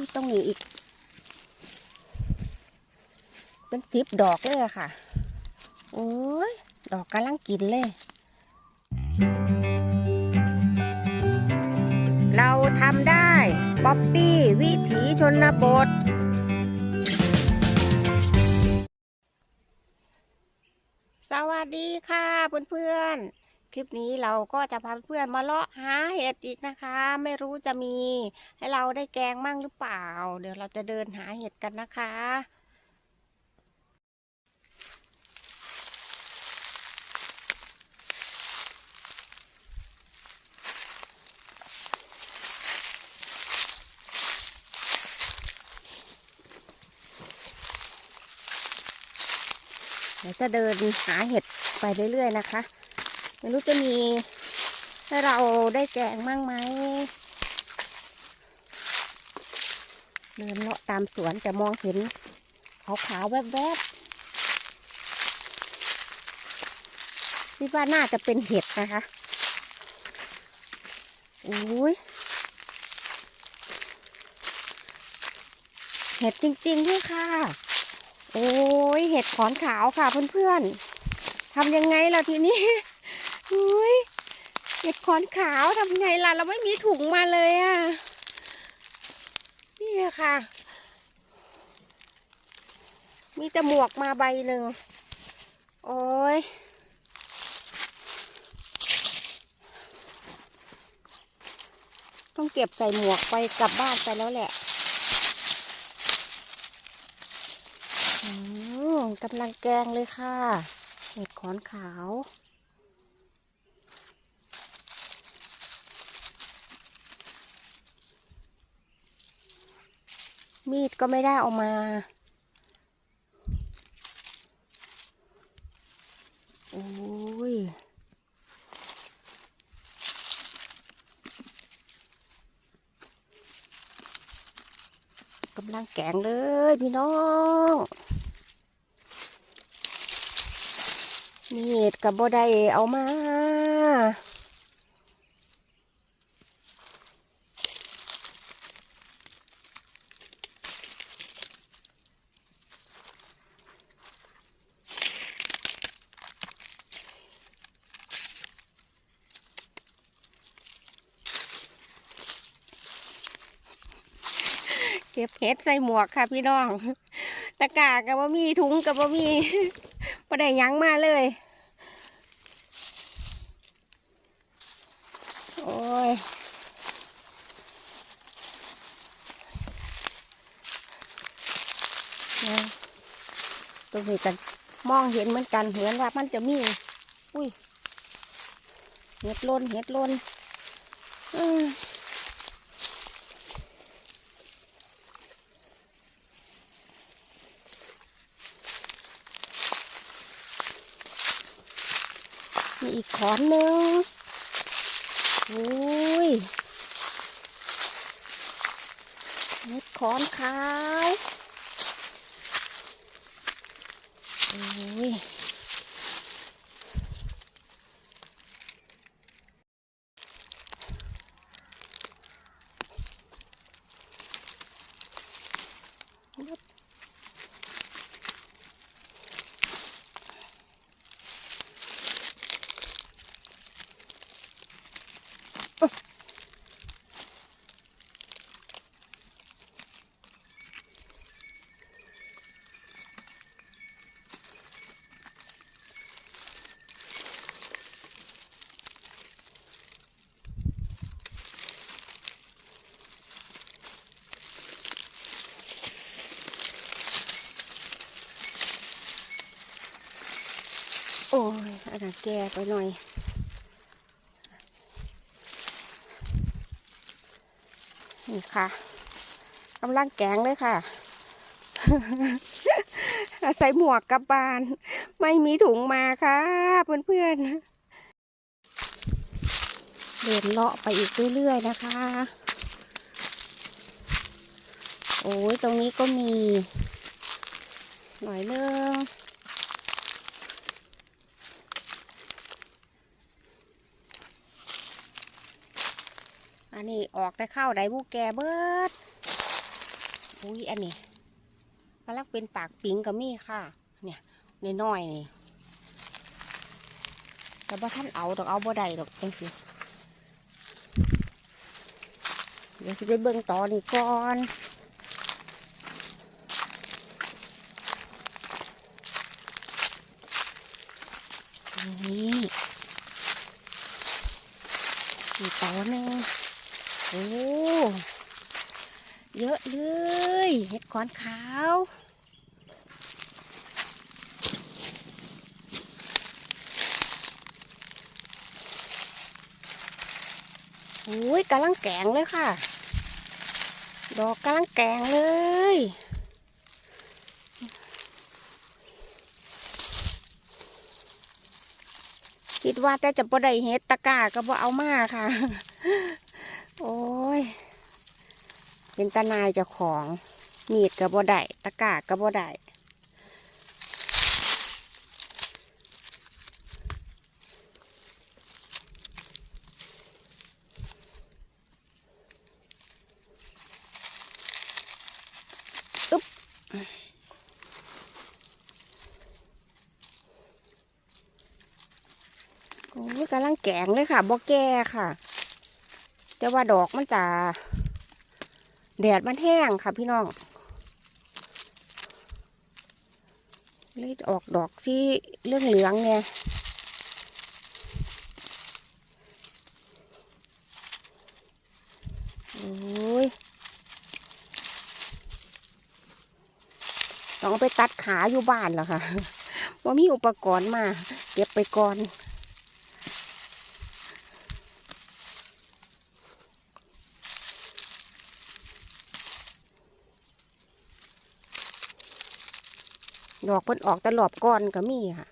นี่ตรงนี้อีก เป็นสิบดอกเลยอะค่ะ โอ้ย ดอกกำลังกินเลย เราทำได้ป๊อปปี้วิถีชนบทสวัสดีค่ะเพื่อนๆ คลิปนี้เราก็จะพาเพื่อนมาเลาะหาเห็ดอีกนะคะ ไม่รู้จะมี ให้เราได้แกงมั่งหรือเปล่า เดี๋ยวเราจะเดินหาเห็ดกันนะคะเดี๋ยวจะเดินหาเห็ดไปเรื่อยๆนะคะ ไม่รู้จะมีให้เราได้แกงมั่งไหมเดินเลาะตามสวนจะมองเห็นขาวๆแวบๆคิดว่าน่าจะเป็นเห็ดนะคะอุ้ยเห็ดจริงๆด้วยค่ะ โอ้ยเห็ดขอนขาวค่ะเพื่อนๆทำยังไงล่ะทีนี้ อุ้ยเห็ดขอนขาวทำไงล่ะ เราไม่มีถุงมาเลยอะ่ะ นี่ค่ะ มีแต่หมวกมาใบหนึ่ง โอ้ยต้องเก็บใส่หมวกไปกลับบ้านไปแล้วแหละกำลังแกงเลยค่ะเห็ดขอนขาว มีดก็ไม่ได้เอามา โอ้ย กำลังแกงเลยพี่น้อง มีดกับบ่ได้เอามา เก็บเห็ดใส่หมวกค่ะพี่น้องตะกร้ากับว่ามีถุงกับว่ามีบ่ได้ยั้งมาเลย โอ้ยนะตรงนี้กันมองเห็นเหมือนกัน เหมือนว่ามันจะมี อุ้ย เห็ดลนเห็ดลนอืม มีอีกขอนหนึ่งอุ้ยเม็ดขอนขาวโอ้ย อันนั้นแก่ไปหน่อยนี่ค่ะกำลังแกงเลยค่ะ ใส่หมวกกับบาน ไม่มีถุงมาค่ะเพื่อนๆเดินเลาะไปอีกเรื่อยๆนะคะ โอ้ยตรงนี้ก็มี หน่อยนึงอัน นี้ออกได้เข้าได้บุแกเบิด อุ้ยอันนี้กำลังเป็นปากปิงกับมี่ค่ะ เนี่ยน้อยๆนี่แต่ว่าท่านเอาดอกเอาบ่ได้ดอกจังสิเดี๋ยวสิไปเบิ่งต่อนี่ก่อนนี่อีกต่อหนึ่ง โอ้เยอะเลยเห็ดขอนขาวโอ้ยกำลังแกงเลยค่ะ ดอกกำลังแกงเลยคิดว่าแต่จะบ่ได้เฮ็ดตะก้าก็บ่เอามาค่ะ โอ้ย เป็นตานายเจ้าของ มีดกับบ่ได้ตะกร้ากับบ่ได้อึ๊บโอ้ยกำลังแกงเลยค่ะบ่แก่ค่ะ แต่ว่าดอกมันจะแดดมันแห้งค่ะพี่น้องเลยออกดอกที่เรื่องเหลืองๆเนี่ยโอ้ยต้องไปตัดขาอยู่บ้านเหรอคะว่ามีอุปกรณ์มาเก็บไปก่อน ดอกเพิ่นออกแตลอบก้อนก็มีค่ะ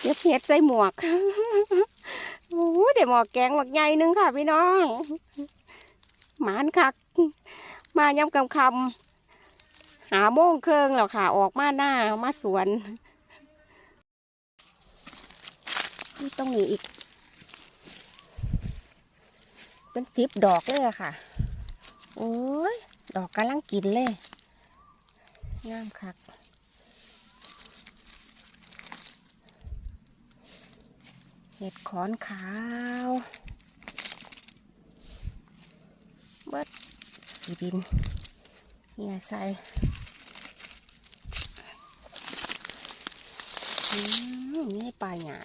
เก็บเห็ดใส่หมวก โอ้ยเดี๋ยวหมวกแกงหมวกใหญ่นึงค่ะพี่น้อง หมานคัก มายำกำคำ หาโม่งเครื่องแล้วค่ะ ออกมาหน้ามาสวนนี่ต้องมีอีก เป็นสิบดอกเลยอะค่ะ โอ้ย ดอกกำลังกินเลยงามคักเห็ดขอนขาวเบิดสีดินเนี่ยใส่อืม นี่ปลาหยา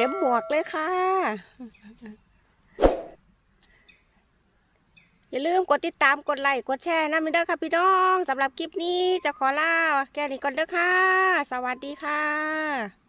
ต็มหมวกเลยค่ะ อย่าลืมกดติดตามกดไลค์กดแชร์นะมิเด้อค่ะพี่น้องสำหรับคลิปนี้จะขอลาแค่นี้ก่อนเด้อค่ะ สวัสดีค่ะ